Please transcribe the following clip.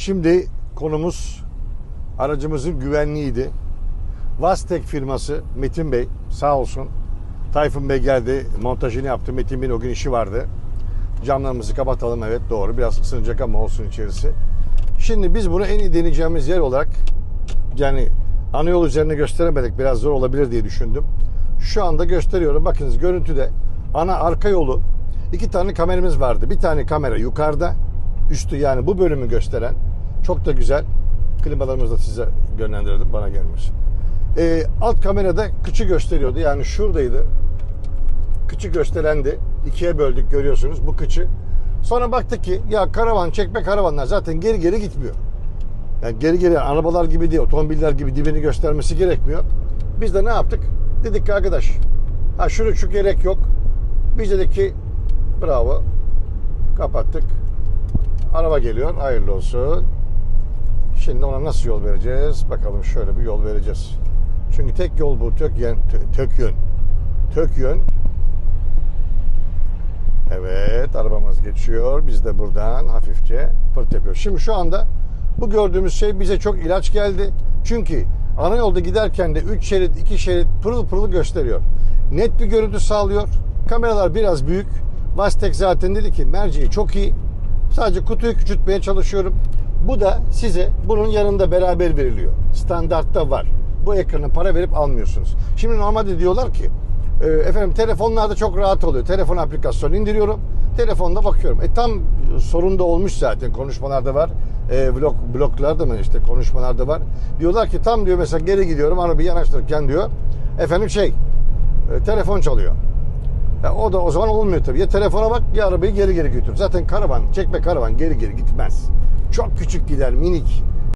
Şimdi konumuz aracımızın güvenliğiydi. Vastek firması Metin Bey sağ olsun. Tayfun Bey geldi montajını yaptı. Metin Bey'in o gün işi vardı. Camlarımızı kapatalım evet doğru. Biraz ısınacak ama olsun içerisi. Şimdi biz bunu en iyi deneyeceğimiz yer olarak yani ana yol üzerine gösteremedik. Biraz zor olabilir diye düşündüm. Şu anda gösteriyorum. Bakınız görüntüde ana arka yolu iki tane kameramız vardı. Bir tane kamera yukarıda. Üstü yani bu bölümü gösteren. Çok da güzel. Klimalarımızı da size yönlendirdim. Bana gelmiş. Ee, alt kamerada kıçı gösteriyordu. Yani şuradaydı. Kıçı gösterendi. İkiye böldük görüyorsunuz bu kıçı. Sonra baktık ki ya karavan çekme karavanlar zaten geri geri gitmiyor. Yani geri geri arabalar gibi değil, otomobiller gibi dibini göstermesi gerekmiyor. Biz de ne yaptık? Dedik ki arkadaş, ha şunu şu gerek yok. Biz dedik ki bravo, kapattık. Araba geliyor, hayırlı olsun. Şimdi ona nasıl yol vereceğiz? Bakalım şöyle bir yol vereceğiz. Çünkü tek yol bu, tök yön, tö- tök yön. Tök yön. Evet, arabamız geçiyor. Biz de buradan hafifçe pırt yapıyoruz. Şimdi şu anda bu gördüğümüz şey bize çok ilaç geldi. Çünkü ana yolda giderken de 3 şerit, 2 şerit pırıl pırıl gösteriyor. Net bir görüntü sağlıyor. Kameralar biraz büyük. Vastek zaten dedi ki merceği çok iyi. Sadece kutuyu küçültmeye çalışıyorum. Bu da size bunun yanında beraber veriliyor. Standartta var. Bu ekranı para verip almıyorsunuz. Şimdi normalde diyorlar ki e, efendim telefonlarda çok rahat oluyor. Telefon aplikasyonu indiriyorum. Telefonda bakıyorum. E tam sorun da olmuş zaten. Konuşmalarda var. E, blok, bloklarda mı işte konuşmalarda var. Diyorlar ki tam diyor mesela geri gidiyorum arabayı yanaştırırken diyor. Efendim şey e, telefon çalıyor. Ya o da o zaman olmuyor tabii. Ya telefona bak ya arabayı geri geri götür. Zaten karavan, çekme karavan geri geri gitmez. Çok küçük gider, minik.